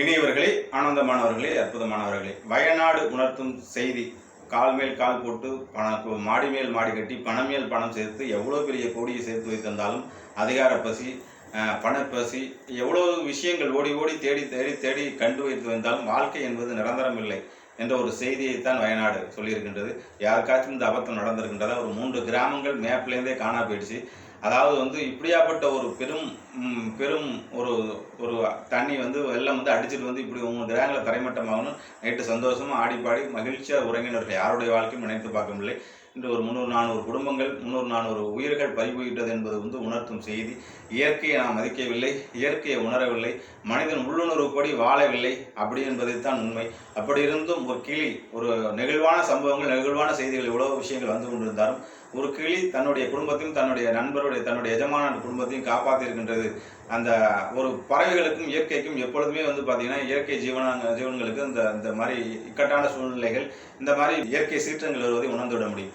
இனியவர்களே ஆனந்தமானவர்களே அற்புதமானவர்களே வயநாடு உணர்த்தும் செய்தி கால் மேல் கால் போட்டு பண மாடி மேல் மாடி கட்டி பணம் மேல் பணம் சேர்த்து எவ்வளோ பெரிய கோடியை சேர்த்து வைத்திருந்தாலும் அதிகார பசி பணப்பசி எவ்வளோ விஷயங்கள் ஓடி ஓடி தேடி தேடி தேடி கண்டு வைத்து வந்தாலும் வாழ்க்கை என்பது நிரந்தரம் இல்லை என்ற ஒரு செய்தியைத்தான் வயநாடு சொல்லியிருக்கின்றது. யாருக்காச்சும் இந்த அபத்தம் நடந்திருக்கின்றதா? ஒரு மூன்று கிராமங்கள் மேப்லேருந்தே காணா போயிடுச்சு. அதாவது வந்து இப்படியாப்பட்ட ஒரு பெரும் பெரும் ஒரு ஒரு தண்ணி வந்து வெள்ளம் வந்து அடிச்சிட்டு வந்து இப்படி உங்கள் கிரகங்களை தரைமட்டமாகணும். நைட்டு சந்தோஷமாக ஆடி பாடி மகிழ்ச்சியாக உறங்கினர்கள் யாருடைய வாழ்க்கையும் நினைத்து பார்க்க முடியல. இன்று ஒரு முந்நூறு நானூறு குடும்பங்கள் முந்நூறு நானூறு உயிர்கள் பறிபோயிட்டது என்பது வந்து உணர்த்தும் செய்தி. இயற்கையை நாம் மதிக்கவில்லை இயற்கையை உணரவில்லை மனிதன் உள்ளுணர்வுப்படி வாழவில்லை அப்படி என்பதைத்தான் உண்மை. அப்படி இருந்தும் ஒரு கிளி ஒரு நெகிழ்வான சம்பவங்கள் நெகிழ்வான செய்திகள் எவ்வளவு விஷயங்கள் வந்து கொண்டிருந்தாலும் ஒரு கிளி தன்னுடைய குடும்பத்தையும் தன்னுடைய நண்பருடைய தன்னுடைய எஜமான குடும்பத்தையும் காப்பாற்றியிருக்கின்றது அந்த ஒரு பறவைகளுக்கும் இயற்கைக்கும் எப்பொழுதுமே வந்து பார்த்தீங்கன்னா இயற்கை ஜீவன ஜீவன்களுக்கு இந்த இந்த மாதிரி இக்கட்டான சூழ்நிலைகள் இந்த மாதிரி இயற்கை சீற்றங்கள் வருவதை உணர்ந்துவிட முடியும்.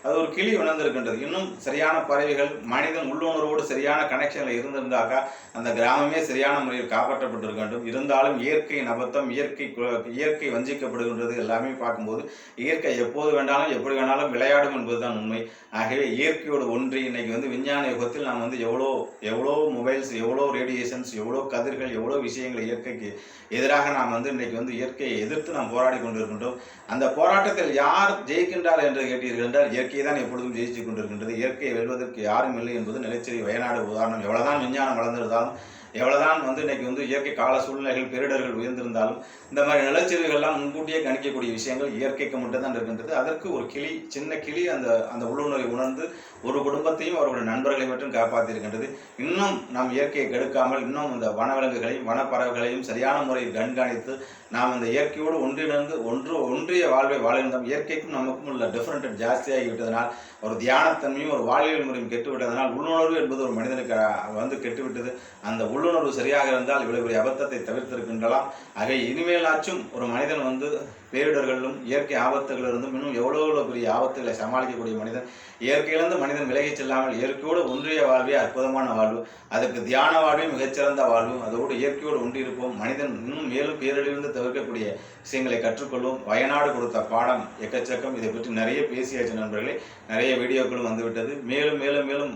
அது ஒரு கிளி உணர்ந்திருக்கின்றது. இன்னும் சரியான பறவைகள் மனிதன் உள்ளுணர்வோடு சரியான கனெக்ஷனில் இருந்திருந்தாக்கா அந்த கிராமமே சரியான முறையில் காப்பாற்றப்பட்டிருக்கண்டும் இருந்தாலும் இயற்கையின் அபத்தம் இயற்கை இயற்கை வஞ்சிக்கப்படுகின்றது எல்லாமே பார்க்கும்போது இயற்கை எப்போது வேண்டாலும் எப்படி வேணாலும் விளையாடும் என்பதுதான் உண்மை. ஆகவே இயற்கையோடு ஒன்றி இன்னைக்கு வந்து விஞ்ஞான யுகத்தில் நாம் வந்து எவ்வளோ எவ்வளோ மொபைல்ஸ் எவ்வளோ ரேடியேஷன்ஸ் எவ்வளோ கதிர்கள் எவ்வளோ விஷயங்கள் இயற்கைக்கு எதிராக நாம் வந்து இன்னைக்கு வந்து இயற்கையை எதிர்த்து நாம் போராடி கொண்டிருக்கின்றோம். அந்த போராட்டத்தில் யார் ஜெயிக்கின்றார் என்று கேட்டீர்கள் என்றால் இயற்கை தான் எப்பொழுதும் ஜெயிச்சு கொண்டிருக்கின்றது. இயற்கையை வெல்வதற்கு யாரும் இல்லை என்பது நிலச்சரி வயநாடு உதாரணம். எவ்வளவுதான் விஞ்ஞானம் வளர்ந்திருந்தாலும் எவ்வளவுதான் வந்து இன்னைக்கு வந்து இயற்கை கால சூழ்நிலைகள் பேரிடர்கள் உயர்ந்திருந்தாலும் இந்த மாதிரி நிலச்சரிவுகள்லாம் முன்கூட்டியே கணிக்கக்கூடிய விஷயங்கள் இயற்கைக்கு மட்டும்தான் இருக்கின்றது. அதற்கு ஒரு கிளி சின்ன கிளி அந்த அந்த உள்ளுணர்வை உணர்ந்து ஒரு குடும்பத்தையும் அவருடைய நண்பர்களை மட்டும் காப்பாற்றியிருக்கின்றது இன்னும் நாம் இயற்கையை கெடுக்காமல் இன்னும் இந்த வனவிலங்குகளையும் வனப்பறவைகளையும் சரியான முறையில் கண்காணித்து நாம் இந்த இயற்கையோடு ஒன்றிணைந்து ஒன்று ஒன்றிய வாழ்வை வாழ்ந்தோம் இயற்கைக்கும் நமக்கும் உள்ள டிஃப்ரெண்ட் ஜாஸ்தியாகி விட்டதனால் ஒரு தியானத்தன்மையும் ஒரு வாழ்வியல் முறையும் கெட்டுவிட்டதனால் உள்ளுணர்வு என்பது ஒரு மனிதனுக்கு வந்து கெட்டுவிட்டது. அந்த உள்ளுணர்வு சரியாக இருந்தால் இவ்வளவு பெரிய அபத்தத்தை தவிர்த்திருக்கின்றலாம். ஆக இனிமேலாச்சும் ஒரு மனிதன் வந்து பேரிடர்களிலும் இயற்கை ஆபத்துகளிலிருந்தும் இன்னும் எவ்வளோ எவ்வளோ பெரிய ஆபத்துகளை சமாளிக்கக்கூடிய மனிதன் இயற்கையிலிருந்து மனிதன் விலகிச் செல்லாமல் இயற்கையோடு ஒன்றிய வாழ்வே அற்புதமான வாழ்வு. அதுக்கு தியான வாழ்வே மிகச்சிறந்த வாழ்வு. அதோடு இயற்கையோடு ஒன்றியிருப்போம் மனிதன் இன்னும் மேலும் பேரிடிலிருந்து தவிர்க்கக்கூடிய விஷயங்களை கற்றுக்கொள்வோம். வயநாடு கொடுத்த பாடம் எக்கச்சக்கம். இதை பற்றி நிறைய பேசியாச்சு நண்பர்களே. நிறைய வீடியோக்களும் வந்துவிட்டது. மேலும் மேலும் மேலும்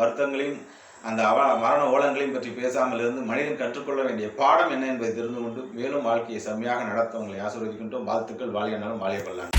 வருத்தங்களையும் அந்த அவ மரண ஓலங்களையும் பற்றி பேசாமல் இருந்து மனிதன் கற்றுக்கொள்ள வேண்டிய பாடம் என்ன என்பதை தெரிந்து கொண்டு மேலும் வாழ்க்கையை செம்மையாக நடத்த உங்களை ஆசீர்வதிக்கின்றோம். வாழ்த்துக்கள். வாழிய நாளும் வாழிய கொள்ளலாம்